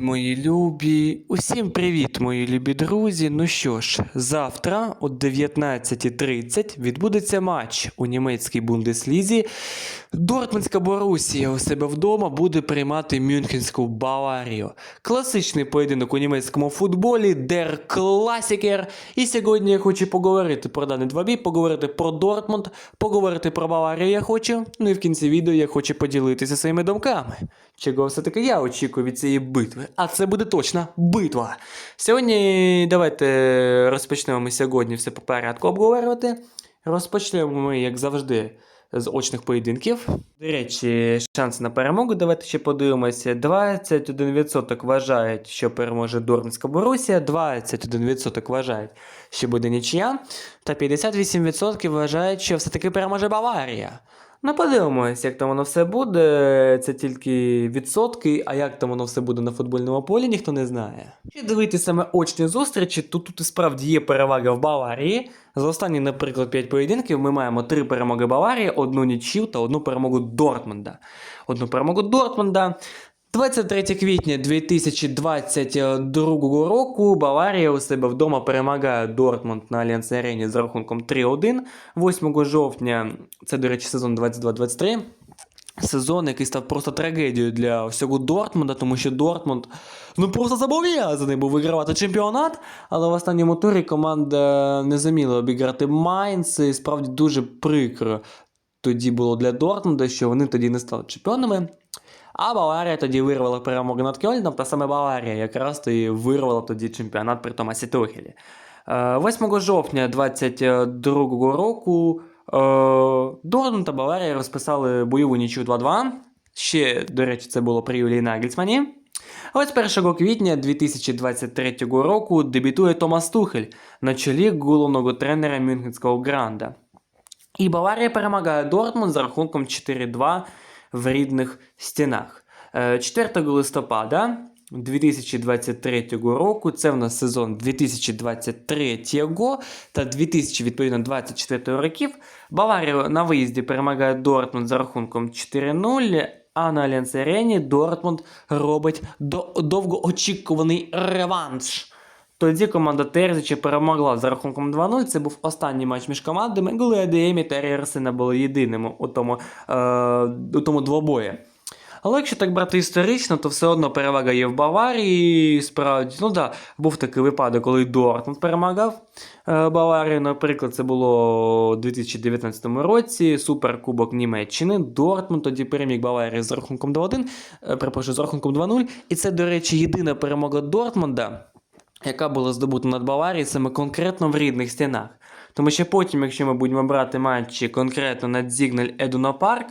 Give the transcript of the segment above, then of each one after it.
Мої любі, усім привіт, мої любі друзі. Ну що ж, завтра о 19.30 відбудеться матч у німецькій бундеслізі. Дортмундська Борусія у себе вдома буде приймати Мюнхенську Баварію. Класичний поєдинок у німецькому футболі, дер класікер. І сьогодні я хочу поговорити про даний двобій, поговорити про Дортмунд, поговорити про Баварію я хочу. Ну і в кінці відео я хочу поділитися своїми думками. Чого все-таки я очікую від цієї битви? А це буде точно битва. Сьогодні давайте розпочнемо ми сьогодні все по порядку обговорювати. Розпочнемо ми, як завжди, з очних поєдинків. До речі, шанси на перемогу. Давайте ще подивимося. 21% вважають, що переможе Дормська Борусія, 21% вважають, що буде нічия, та 58% вважають, що все-таки переможе Баварія. Ну, подивимось, як там воно все буде. Це тільки відсотки, а як там воно все буде на футбольному полі, ніхто не знає. Чи дивитися саме очні зустрічі, то тут і справді є перевага в Баварії. За останні, наприклад, 5 поєдинків ми маємо 3 перемоги Баварії, одну нічів та одну перемогу Дортмунда. Одну перемогу Дортмунда. 23 квітня 2022 року Баварія у себе вдома перемагає Дортмунд на Альянс Арені з рахунком 3-1. 8 жовтня, це, до речі, сезон 22-23. Сезон, який став просто трагедією для всього Дортмунда, тому що Дортмунд ну просто зобов'язаний був вигравати чемпіонат, але в останньому турі команда не зуміла обіграти Майнц, і справді дуже прикро тоді було для Дортмунда, що вони тоді не стали чемпіонами. А Баварія тоді вирвала перемогу над Кьольном, та саме Баварія якраз тоді вирвала тоді чемпіонат при Томасі Тухелі. Е, 8 жовтня 2022 року е, та Баварія розписали бойову нічю 2-2. Ще, до речі, це було при Юлії Нагельсмані. А ось 1 квітня 2023 року дебютує Томас Тухель на чолі головного тренера Мюнхенського Гранда. І Баварія перемагає Дортмунд за рахунком 4-2 в рідних стінах. Е, 4 листопада 2023 року, це в нас сезон 2023 та 2024 років. Баварія на виїзді перемагає Дортмунд за рахунком 4-0. А на Альянс Арені Дортмунд робить до- довгоочікуваний реванш. Тоді команда Терзича перемогла за рахунком 2-0. Це був останній матч між командами. Голи Адеємі та Рерсена були єдиними у тому, е, у тому двобої. Але якщо так брати історично, то все одно перевага є в Баварії. Справді, ну да, був такий випадок, коли Дортмунд перемагав е, Баварію. Наприклад, це було у 2019 році. Суперкубок Німеччини. Дортмунд тоді переміг Баварію з рахунком 2-1, е, перепрошую, з рахунком 2-0. І це, до речі, єдина перемога Дортмунда яка була здобута над Баварією саме конкретно в рідних стінах. Тому що потім, якщо ми будемо брати матчі конкретно над Зігналь Едуна Парк,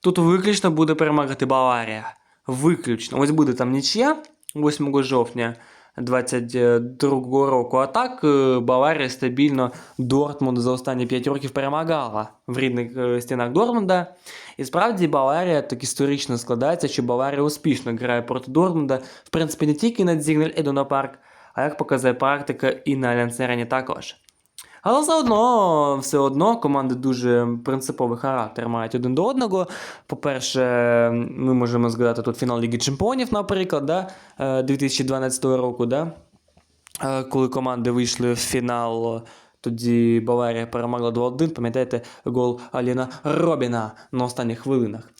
тут виключно буде перемагати Баварія. Виключно. Ось буде там нічия 8 жовтня 22 року. А так е, Баварія стабільно Дортмунд за останні 5 років перемагала в рідних е, стінах Дортмунда. І справді Баварія так історично складається, що Баварія успішно грає проти Дортмунда, в принципі, не тільки на Зігналь Едуна Парк, а як показує практика і на Альянс Арені також. Але все одно, все одно команди дуже принциповий характер мають один до одного. По-перше, ми можемо згадати тут фінал Ліги Чемпіонів, наприклад, да? е, 2012 року, да? Е, коли команди вийшли в фінал. Тоді Баварія перемогла 2-1, пам'ятаєте, гол Аліна Робіна на останніх хвилинах.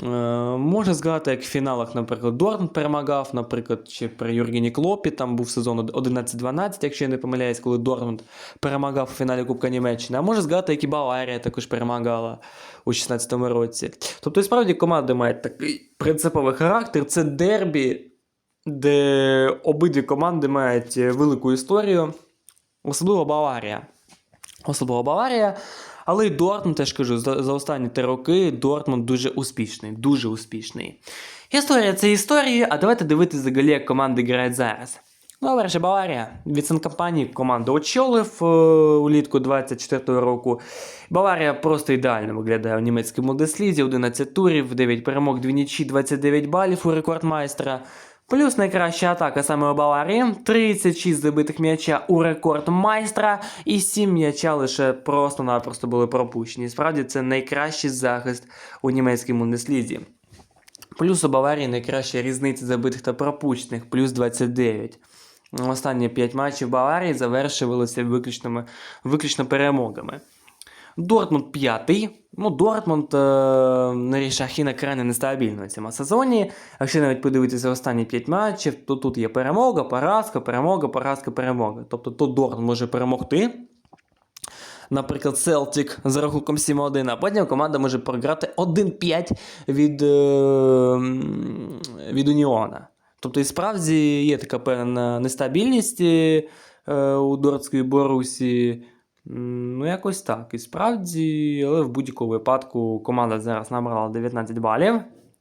Е, Можна згадати, як в фіналах, наприклад, Дортмунд перемагав, наприклад, ще при Юргені Клопі, там був сезон 11-12, якщо я не помиляюсь, коли Дортмунд перемагав у фіналі Кубка Німеччини. А можна згадати, як і Баварія також перемагала у 16-му році. Тобто, справді команди мають такий принциповий характер. Це дербі, де обидві команди мають велику історію, особливо Баварія. Особливо Баварія. Але й Дортмунд, я ж кажу, за, за останні три роки Дортмунд дуже успішний, дуже успішний. Історія це історія, а давайте дивитися взагалі, як команди грають зараз. Ну, перше, Баварія. Від компанії команду очолив е, улітку 24-го року. Баварія просто ідеально виглядає в німецькому Бундеслізі, 11 турів, 9 перемог, 2 нічі, 29 балів у рекорд-майстра. Плюс найкраща атака саме у Баварії, 36 забитих м'яча у рекорд майстра, і 7 м'яча лише просто-напросто були пропущені. Справді це найкращий захист у німецькій Бундеслізі. Плюс у Баварії найкраща різниця забитих та пропущених, плюс 29. Останні 5 матчів Баварії завершувалися виключно перемогами. Дортмунд п'ятий. Ну, Дортмунд е, на Рішахіна крайне нестабільно в цьому сезоні. Якщо навіть подивитися останні 5 матчів, то тут є перемога, поразка, перемога, поразка, перемога. Тобто тут Дортмунд може перемогти. Наприклад, Селтік за рахунком 7-1, а потім команда може програти 1-5 від, е, від Уніона. Тобто, і справді є така певна нестабільність е, у Дортської Борусі. Ну, якось так. І справді, але в будь-якому випадку команда зараз набрала 19 балів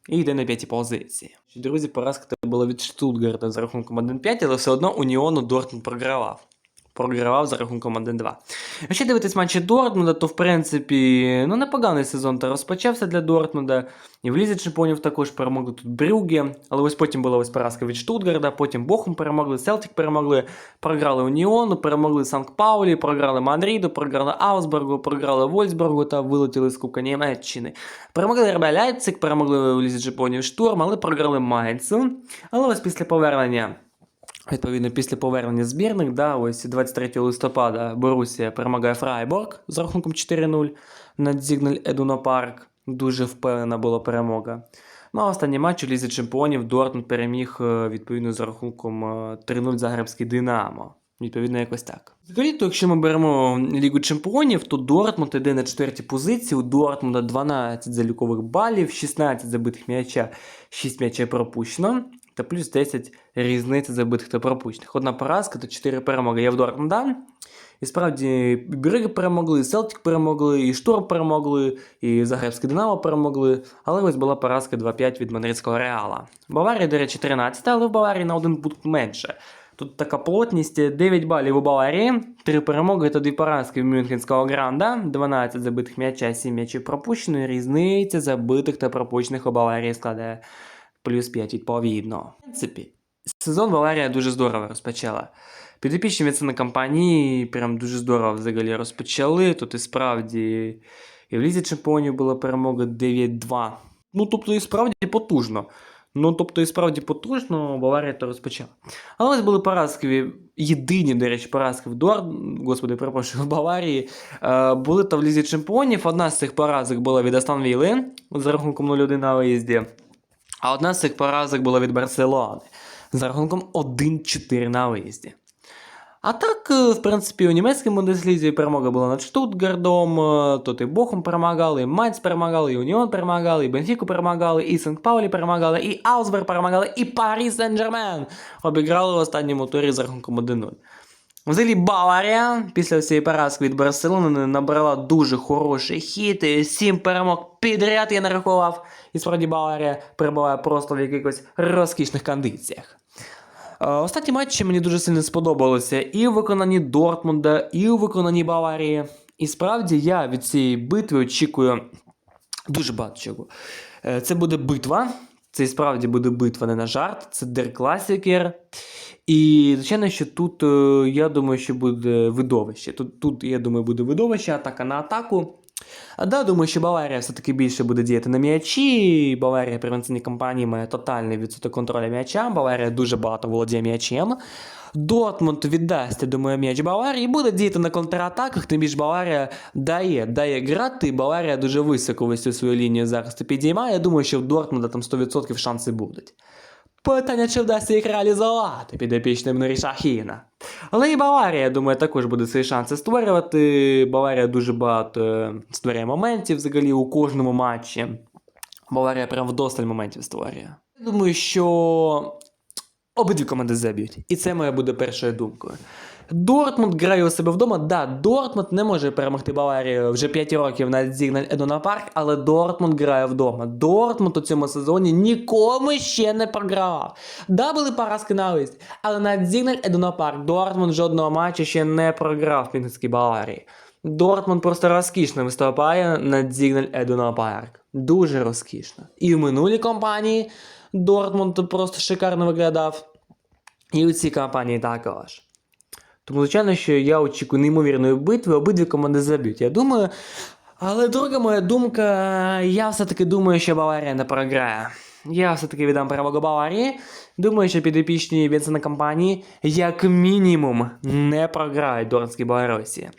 і йде на п'ятій позиції. Друзі, поразка була від Штутгарта за рахунком 1-5, але все одно Уніону Дортмунд програвав. Програвав за рахунком 1-2. Якщо дивитись матчі Дортмунда, то в принципі ну, непоганий сезон та розпочався для Дортмунда. І в Лізі Чемпіонів також перемогли тут Брюге, але ось потім була ось поразка від Штутгарда, потім Бохум перемогли, Селтик перемогли, програли Уніону, перемогли Санкт Паулі, програли Мадриду, програли Аусбергу, програли Вольсбергу та вилетіли з Кубка Німеччини. Перемогли РБ Ляйпциг, перемогли у Лізі Чемпіонів Штурм, але програли Майнцу. Але ось після повернення. Відповідно, після повернення збірних, да, ось 23 листопада Борусія перемагає Фрайборг з рахунком 4-0 над Зігналь Едуна Парк. Дуже впевнена була перемога. Ну а останній матч у Лізі Чемпіонів Дортмунд переміг е, відповідно за рахунком е, 3-0 Загребський Динамо. Відповідно, якось так. То якщо ми беремо Лігу Чемпіонів, то Дортмунд іде на четвертій позиції. У Дортмунда 12 залікових балів, 16 забитих м'яча, 6 м'ячей пропущено та плюс 10 різниці забитих та пропущених. Одна поразка та 4 перемоги є в Дортмунда. І справді, і Брюгге перемогли, і Селтик перемогли, і Штурм перемогли, і Загребське Динамо перемогли. Але ось була поразка 2-5 від Мадридського Реала. Баварія, до речі, 13, але в Баварії на один пункт менше. Тут така плотність 9 балів у Баварії, 3 перемоги та 2 поразки в Мюнхенського Гранда, 12 забитих м'яча, 7 м'ячів пропущено, і різниця забитих та пропущених у Баварії складає плюс 5 відповідно. В принципі, сезон Баварія дуже здорово розпочала. Підопічні від компанії прям дуже здорово взагалі розпочали. Тут і справді і в Лізі Чемпіонів була перемога 9-2. Ну, тобто, і справді потужно. Ну, тобто, і справді потужно, Баварія то розпочала. Але ось були поразки, єдині, до речі, поразки в Дор... Господи, перепрошую, в Баварії. Е, були то в Лізі Чемпіонів. Одна з цих поразок була від Астон Вілли за рахунком 0-1 на виїзді. А одна з цих поразок була від Барселони за рахунком 1-4 на виїзді. А так, е, в принципі, у німецькій Бундеслізі перемога була над Штутгардом, е, тут і Бохум перемагали, і Майц перемагали, і Уніон перемагали, і Бенфіку перемагали, і Санкт Паулі перемагали, і Аусберг перемагали, і Парі Сен-Жермен обіграли в останньому турі за рахунком 1-0. Взагалі Баварія після цієї поразки від Барселони набрала дуже хороший хід. Сім перемог підряд я нарахував. І справді Баварія перебуває просто в якихось розкішних кондиціях. Е, Останні матчі мені дуже сильно сподобалися і в виконанні Дортмунда, і у виконанні Баварії. І справді я від цієї битви очікую дуже багато чого. Е, Це буде битва. Це і справді буде битва не на жарт, це Дер Класікер. І, звичайно, що тут, е, я думаю, що буде видовище. Тут, тут, я думаю, буде видовище, атака на атаку. А да, думаю, що Баварія все-таки більше буде діяти на м'ячі. Баварія при кампанії має тотальний відсоток контролю м'яча. Баварія дуже багато володіє м'ячем. Дортмунд віддасть, я думаю, м'яч Баварії і буде діяти на контратаках, тим більше Баварія дає, дає грати, і Баварія дуже високо ось цю свою лінію захисту підіймає. Я думаю, що в Дортмунда там 100% шанси будуть. Питання, чи вдасться їх реалізувати підопічним Нурі Шахіна. Але і Баварія, я думаю, також буде свої шанси створювати. Баварія дуже багато створює моментів взагалі у кожному матчі. Баварія прям вдосталь моментів створює. Я думаю, що обидві команди заб'ють. І це моя буде першою думкою. Дортмунд грає у себе вдома. Да, Дортмунд не може перемогти Баварію вже 5 років на Зігналь Едуна Парк, але Дортмунд грає вдома. Дортмунд у цьому сезоні нікому ще не програвав. Да, були поразки на виїзді, але на Зігналь Едуна Парк Дортмунд жодного матчу ще не програв в Мюнхенській Баварії. Дортмунд просто розкішно виступає на Зігналь Едуна Парк. Дуже розкішно. І в минулій кампанії Дортмунд просто шикарно виглядав. І у цій кампанії також. Тому, звичайно, що я очікую неймовірної битви, обидві команди заб'ють. Я думаю. Але друга моя думка, я все-таки думаю, що Баварія не програє. Я все-таки віддам перевагу Баварії. Думаю, що підопічні Вінсена компанії як мінімум не програють Дорнській Білорусі.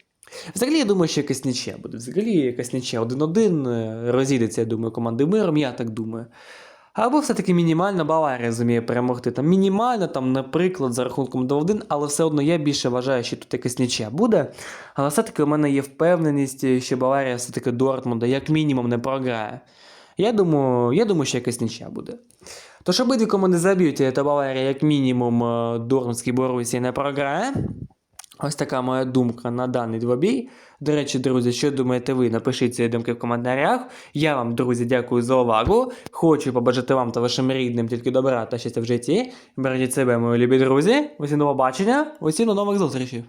Взагалі, я думаю, що якась нічия буде. Взагалі, якась нічия. Один-один е, розійдеться, я думаю, команди миром, я так думаю. Або все-таки мінімально Баварія зуміє перемогти. Там мінімально, там, наприклад, за рахунком 2-1, але все одно я більше вважаю, що тут якась нічия буде. Але все-таки у мене є впевненість, що Баварія все-таки Дортмунда як мінімум не програє. Я думаю, я думаю, що якась нічия буде. Тож обидві команди заб'ють, то Баварія як мінімум е, Дортмундській Борусі не програє. Ось така моя думка на даний двобій. До речі, друзі, що думаєте ви? Напишіть свої думки в коментарях. Я вам, друзі, дякую за увагу. Хочу побажати вам та вашим рідним тільки добра та щастя в житті. Бережіть себе, мої любі друзі. Усім до побачення, усім до нових зустрічей.